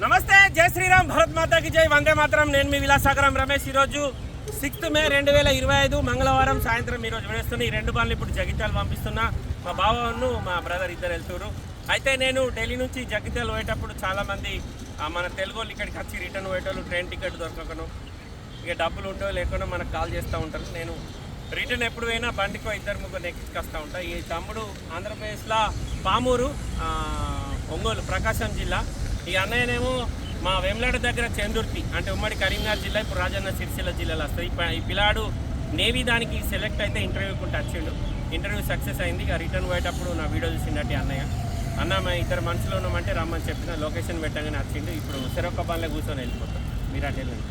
నమస్తే జై శ్రీరామ్ భరత్ మాతాకి జై. వందే మాత్రం. నేను మీ విలాసాగరం రమేష్. ఈరోజు సిక్స్త్ మే రెండు వేల ఇరవై ఐదు మంగళవారం సాయంత్రం ఈరోజు వేస్తున్న ఈ రెండు బండ్లు ఇప్పుడు జగిత్యాలు పంపిస్తున్నా. మా బావను మా బ్రదర్ ఇద్దరు వెళ్తున్నారు అయితే నేను ఢిల్లీ నుంచి జగిత్యాలు పోయేటప్పుడు చాలామంది మన తెలుగు వాళ్ళు ఇక్కడికి వచ్చి రిటర్న్ పోయేటోళ్ళు ట్రైన్ టికెట్ దొరకకను. ఇక డబ్బులు ఉండో లేకుండా మనకు కాల్ చేస్తూ ఉంటారు. నేను రిటర్న్ ఎప్పుడు పోయినా బండికో ఇద్దరు ముగ్గురు ఎక్కించుకొస్తూ ఉంటా. ఈ తమ్ముడు ఆంధ్రప్రదేశ్లో పామూరు ఒంగోలు ప్రకాశం జిల్లా. ఈ అన్నయ్యనేమో మా వేములాడ దగ్గర చందుర్తి అంటే ఉమ్మడి కరీంనగర్ జిల్లా ఇప్పుడు రాజన్న సిరిసిల్ల జిల్లాలో వస్తుంది. ఈ పిల్లాడు నేవీ దానికి సెలెక్ట్ అయితే ఇంటర్వ్యూకుంటే వచ్చిండు. ఇంటర్వ్యూ సక్సెస్ అయింది. ఇక రిటర్న్ పోయేటప్పుడు నా వీడియో చూసిండటి అన్నయ్య. అన్న మా ఇద్దరు మనసులో ఉన్నామంటే రమ్మని చెప్పిన లొకేషన్ పెట్టగానే వచ్చిండు. ఇప్పుడు చెరొక్క బండ్లో కూర్చొని వెళ్ళిపోతాం. మీరు అటు వెళ్ళండి.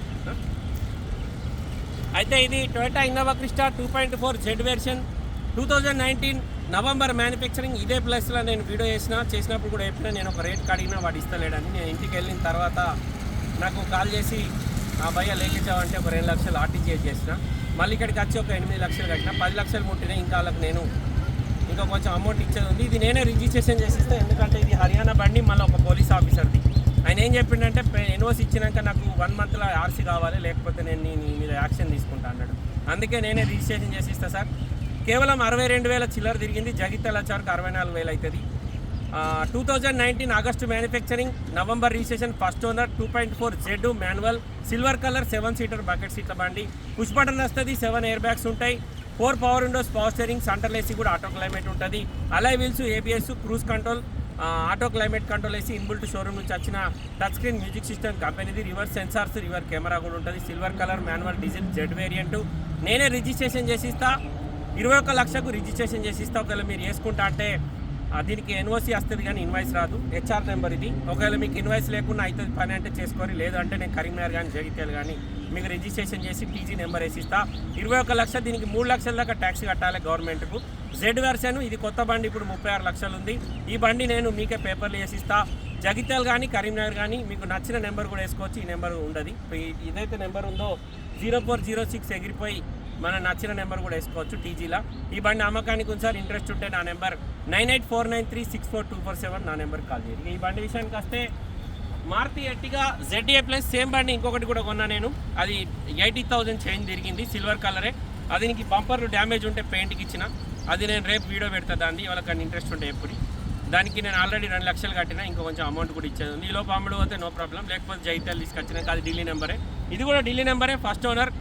అయితే ఇది Toyota Innova Crysta two point four Z version two thousand nineteen November manufacturing ఇదే ప్లేస్లో నేను వీడియో చేసిన చేసినప్పుడు కూడా చెప్పిన నేను ఒక రేట్ కడిగినా వాడు ఇస్తలేడని నేను ఇంటికి వెళ్ళిన తర్వాత నాకు కాల్ చేసి ఆ భయ్య లేకించావంటే ఒక రెండు లక్షలు ఆర్టీజీఎస్ చేసిన మళ్ళీ ఇక్కడికి వచ్చి ఒక ఎనిమిది లక్షలు కట్టిన పది లక్షలు ముట్టినా ఇంకా వాళ్ళకి నేను ఇంకా కొంచెం అమౌంట్ ఇచ్చేది ఉంది. ఇది నేనే రిజిస్ట్రేషన్ చేసిస్తే ఎందుకంటే ఇది హర్యానా బండి మళ్ళీ ఒక పోలీస్ ఆఫీసర్ది ఆయన ఏం చెప్పిండంటే ఎన్ఓసి ఇచ్చినాక నాకు వన్ మంత్లో ఆర్సీ కావాలి లేకపోతే నేను నీ నీ మీద యాక్షన్ తీసుకుంటా అన్నాడు. అందుకే నేనే రిజిస్ట్రేషన్ చేసి ఇస్తా సార్. కేవలం అరవై రెండు వేల చిల్లర తిరిగింది జగిత్యాల చార్కు అరవై నాలుగు వేలు అవుతుంది two thousand nineteen August manufacturing November registration first owner two point four Z manual silver colour seven seater bucket సీట్ల బండి. పుష్ బటన్ వస్తుంది సెవెన్ ఎయిర్ బ్యాగ్స్ ఉంటాయి. Four power windows power steering centre AC కూడా auto climate ఉంటుంది. Alloy wheels ABS cruise control auto climate control వేసి inbuilt showroom నుంచి వచ్చిన touch screen music system కంపెనీది రివర్స్ సెన్సార్స్ రివర్ కెమెరా కూడా ఉంటుంది. Silver colour manual diesel Z variant నేనే registration చేసిస్తా. ఇరవై ఒక్క లక్షకు రిజిస్ట్రేషన్ చేసి ఇస్తా ఒకవేళ మీరు వేసుకుంటా అంటే దీనికి ఎన్ఓసి వస్తుంది కానీ ఇన్వాయిస్ రాదు. హెచ్ఆర్ నెంబర్ ఇది. ఒకవేళ మీకు ఇన్వాయిస్ లేకుండా అవుతుంది పని అంటే చేసుకోని లేదు అంటే నేను కరీంనగర్ కానీ జగిత్యాలు కానీ మీకు రిజిస్ట్రేషన్ చేసి టీజీ నెంబర్ వేసి ఇస్తా ఇరవై ఒక లక్ష దీనికి మూడు లక్షల దాకా ట్యాక్స్ కట్టాలి గవర్నమెంట్కు. జెడ్ వెర్షన్ ఇది కొత్త బండి ఇప్పుడు ముప్పై ఆరు లక్షలు ఉంది. ఈ బండి నేను మీకే పేపర్లు వేసి ఇస్తా జగిత్యాలు కానీ కరీంనగర్ కానీ మీకు నచ్చిన నెంబర్ కూడా వేసుకోవచ్చు. ఈ నెంబర్ ఉండదు. ఇదైతే నెంబర్ ఉందో జీరో ఫోర్ జీరో సిక్స్ ఎగిరిపోయి మన నచ్చిన నెంబర్ కూడా వేసుకోవచ్చు టీజీలో. ఈ బండి అమ్మకానికి ఒకసారి ఇంట్రెస్ట్ ఉంటే నా number nine eight four nine three six four two four seven నా నెంబర్ కాల్ చేయండి. ఈ బండి విషయానికి వస్తే Maruti Ertiga ZA plus same బండి ఇంకొకటి కూడా కొన్నా నేను. అది ఎయిటీ థౌజండ్ చేంజ్ తిరిగింది సిల్వర్ కలరే అది దీనికి బంపర్ డ్యామేజ్ ఉంటే పెయింట్కి ఇచ్చిన. అది నేను రేపు వీడియో పెడతా దాన్ని వాళ్ళకి ఇంట్రెస్ట్ ఉంటే ఎప్పుడు. దానికి నేను ఆల్రెడీ రెండు లక్షలు కట్టినా ఇంకో కొంచెం అమౌంట్ కూడా ఇచ్చేది ఉంది. ఈలో అమ్ముడు పోతే నో ప్రాబ్లం లేకపోతే జైతాలు తీసుకొచ్చినాక అది ఢిల్లీ నెంబరే ఇది కూడా ఢిల్లీ నెంబరే first owner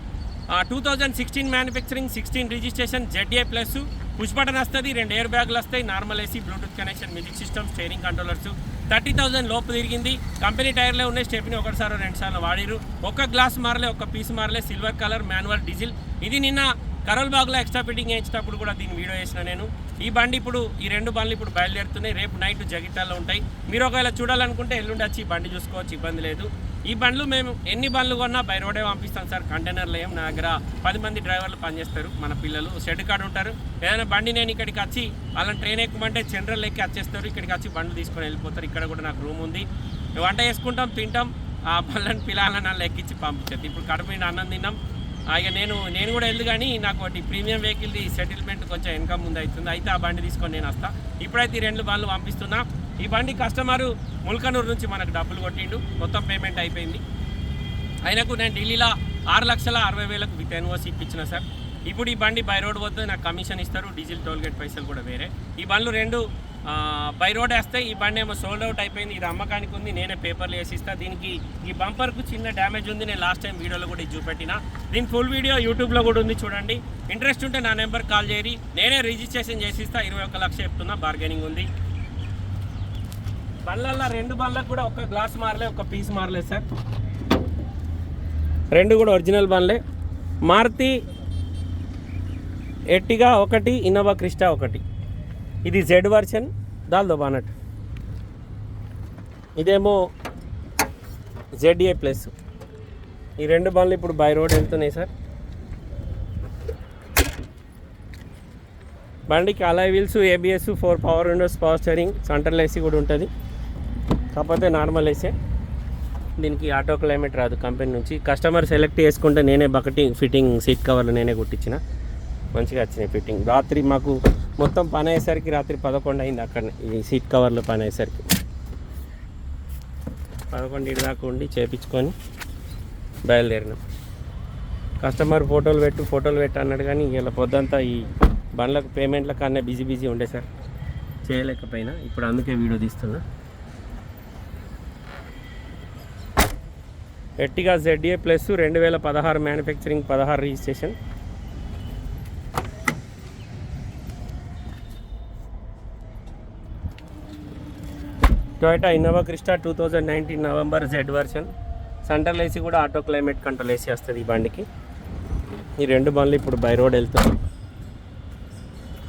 two thousand sixteen manufacturing sixteen registration Z A plus push button వస్తుంది రెండు ఎయిర్ బ్యాగులు వస్తాయి normal AC Bluetooth connection music system steering controllers thirty thousand లోపు తిరిగింది. కంపెనీ టైర్లే ఉన్నాయి స్టెప్ని ఒకటిసారి రెండు సార్లు వాడిరు ఒక గ్లాస్ మారలే ఒక పీస్ మారలే సిల్వర్ కలర్ మాన్యువల్ డీజిల్. ఇది నిన్న కరోల్ బాగ్లో ఎక్స్ట్రా ఫిట్టింగ్ వేయించినప్పుడు కూడా దీన్ని వీడియో చేసిన నేను. ఈ బండి ఇప్పుడు ఈ రెండు బండ్లు ఇప్పుడు బయలుదేరుతున్నాయి. రేపు నైట్ జగిత్యాల్లో ఉంటాయి. మీరు ఒకవేళ చూడాలనుకుంటే ఎల్లుండి వచ్చి బండి చూసుకోవచ్చు ఇబ్బంది లేదు. ఈ బండ్లు మేము ఎన్ని బండ్లు కొన్నా బై రోడే పంపిస్తాం సార్. కంటైనర్లు ఏం నా దగ్గర పది మంది డ్రైవర్లు పనిచేస్తారు మన పిల్లలు. షెడ్ కాడ ఉంటారు. ఏదైనా బండి నేను ఇక్కడికి వచ్చి వాళ్ళని ట్రైన్ ఎక్కుమంటే జనరల్ ఎక్కి వచ్చేస్తారు. ఇక్కడికి వచ్చి బండ్లు తీసుకొని వెళ్ళిపోతారు. ఇక్కడ కూడా నాకు రూమ్ ఉంది. వంట చేసుకుంటాం తింటాం. ఆ బండ్లను పిల్లలని వాళ్ళు ఎక్కించి పంపించారు ఇప్పుడు కడుపు అన్నం తిన్నాం. ఇక నేను నేను కూడా వెళ్ళదు కానీ నాకు ఒకటి ప్రీమియం వెహికల్ది సెటిల్మెంట్ కొంచెం ఇన్కమ్ ముందు అవుతుంది. అయితే ఆ బండి తీసుకొని నేను వస్తా. ఇప్పుడైతే ఈ రెండు బండ్లు పంపిస్తున్నా. ఈ బండి కస్టమరు ముల్కనూరు నుంచి మనకు డబ్బులు కొట్టిండు. మొత్తం పేమెంట్ అయిపోయింది. ఆయనకు నేను ఢిల్లీలో ఆరు లక్షల అరవై వేలకు విత్ ఎన్ఓసి ఇప్పించిన సార్. ఇప్పుడు ఈ బండి బై రోడ్ పోతే నాకు కమిషన్ ఇస్తారు. డీజిల్ టోల్ గేట్ పైసలు కూడా వేరే. ఈ బండ్లు రెండు బై రోడ్ వేస్తే ఈ బండి ఏమో సోల్డ్ అవుట్ అయిపోయింది. ఇది అమ్మకానికి ఉంది నేనే పేపర్లు వేసిస్తా దీనికి ఈ బంపర్కు చిన్న డ్యామేజ్ ఉంది. నేను లాస్ట్ టైం వీడియోలో కూడా ఇది చూపెట్టిన. దీని ఫుల్ వీడియో యూట్యూబ్లో కూడా ఉంది చూడండి. ఇంట్రెస్ట్ ఉంటే నా నెంబర్ కాల్ చేయరి నేనే రిజిస్ట్రేషన్ చేసిస్తా ఇరవై ఒక్క లక్ష చెప్తున్నా. బార్గెనింగ్ ఉంది. బండ్లల్లో రెండు బండ్లకు కూడా ఒక గ్లాస్ మారలే ఒక పీస్ మారలే సార్. రెండు కూడా ఒరిజినల్ బండ్లే. మారుతి ఎట్టిగా ఒకటి ఇన్నోవా క్రిస్టా ఒకటి. ఇది జెడ్ వర్షన్ దాల్దో బానట్ ఇదేమో జెడ్ఏ ప్లస్ ఈ రెండు బండ్లు ఇప్పుడు బై రోడ్ వెళ్తున్నాయి సార్. బండికి alloy wheels ABS four power windows power steering central AC కూడా ఉంటుంది. కాకపోతే నార్మల్ ఏసే దీనికి ఆటో క్లైమేట్ రాదు కంపెనీ నుంచి. కస్టమర్ సెలెక్ట్ చేసుకుంటే నేనే బకటి ఫిట్టింగ్ సీట్ కవర్లు నేనే కుట్టించిన. మంచిగా వచ్చినాయి ఫిట్టింగ్ రాత్రి మాకు మొత్తం పని అయ్యేసరికి రాత్రి పదకొండు అయింది అక్కడ ఈ సీట్ కవర్లు పని అయ్యేసరికి పదకొండు దాకా ఉండి చేపించుకొని బయలుదేరినాం. కస్టమర్ ఫోటోలు పెట్టు ఫోటోలు పెట్టు అన్నాడు కానీ ఇలా పొద్దంతా ఈ బండ్లకు పేమెంట్ల కన్నా బిజీ బిజీ ఉండే సార్. చేయలేకపోయినా ఇప్పుడు అందుకే వీడియో తీస్తున్నా. ఎట్టిగా జెడ్ఏ ప్లస్ రెండు వేల పదహారు మ్యానుఫ్యాక్చరింగ్ పదహారు registration Toyota Innova Crysta two thousand nineteen November Z version. Central AC కూడా ఆటో క్లైమేట్ కంట్రోల్ ఏసీ వస్తుంది ఈ బండికి. ఈ రెండు బండ్లు ఇప్పుడు బై రోడ్ వెళ్తాం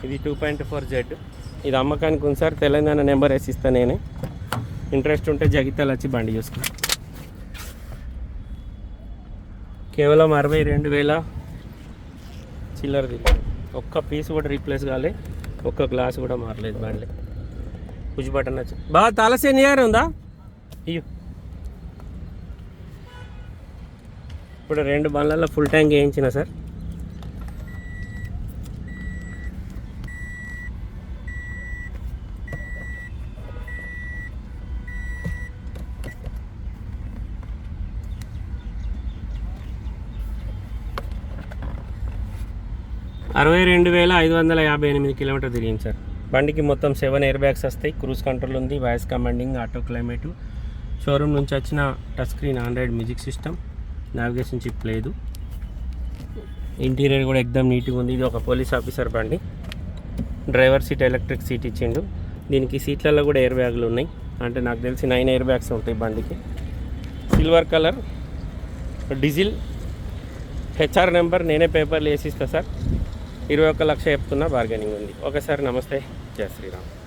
ఇది టూ పాయింట్ ఫోర్ జెడ్. ఇది అమ్మకానికి ఉంది సార్. తెలంగాణ నెంబర్ వేసి ఇస్తాను నేనే. ఇంట్రెస్ట్ ఉంటే జగిత్యాల వచ్చి బండి చూసుకుని కేవలం అరవై రెండు వేల చిల్లరది. ఒక్క పీస్ కూడా రీప్లేస్ కాలే. ఒక్క గ్లాస్ కూడా మారలేదు బండి. పుష్ బటన్ వచ్చి బాగా తలసేని గారు ఉందా? అయ్యో. ఇప్పుడు రెండు బండ్లలో ఫుల్ ట్యాంక్ వేయించిన సార్. అరవై రెండు వేల ఐదు వందల యాభై ఎనిమిది కిలోమీటర్ తిరిగింది సార్. బండికి మొత్తం సెవెన్ ఎయిర్ బ్యాగ్స్ వస్తాయి. క్రూజ్ కంట్రోల్ ఉంది voice commanding auto climate showroom నుంచి వచ్చిన touch screen android music system navigation chip లేదు. ఇంటీరియర్ కూడా ఎక్దమ్ నీట్గా ఉంది. ఇది ఒక పోలీస్ ఆఫీసర్ బండి. డ్రైవర్ సీట్ ఎలక్ట్రిక్ సీట్ ఇచ్చిండు. దీనికి సీట్లలో కూడా ఎయిర్ బ్యాగులు ఉన్నాయి. అంటే నాకు తెలిసి నైన్ ఎయిర్ బ్యాగ్స్ ఉంటాయి బండికి. Silver colour diesel HR number నేనే పేపర్లు వేసిస్తా సార్. ఇరవై ఒక్క లక్ష చెప్తున్నా బార్గెనింగ్ ఉంది. ఒకసారి నమస్తే. జయ శ్రీరామ్.